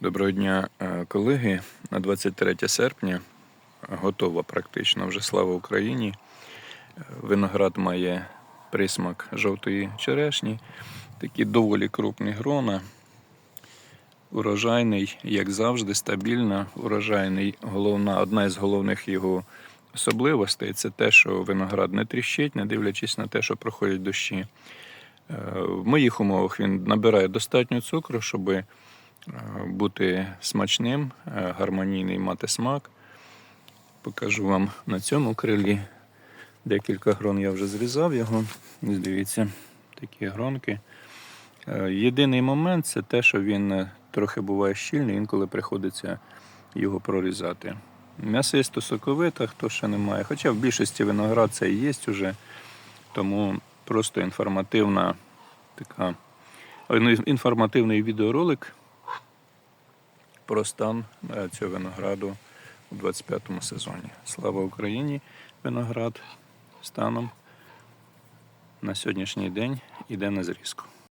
Доброго дня, е, колеги. На 23 серпня готова практично вже слава Україні. Е, Виноград має присмак жовтої черешні, такі доволі крупні грона. Урожайний, як завжди, стабільно. Урожайний головна, одна із головних його особливостей це те, що виноград не тріщить, не дивлячись на те, що проходять дощі. Е, В моїх умовах він набирає достатньо цукру, щоб е, бути смачним, е, гармонійний мати смак. Покажу вам на цьому крилі. Декілька грон я вже зрізав його. Дивіться, такі гронки. Е, Єдиний момент це те, що він е, трохи буває щільний, інколи приходиться його прорізати. М'ясисто соковита, хто ще не має. Хоча в більшості виноград це і є вже. Тому просто інформативна така ну, інформативний відеоролик про стан е, цього винограду у 25-му сезоні. Слава Україні! Виноград станом на сьогоднішній день іде на зрізку.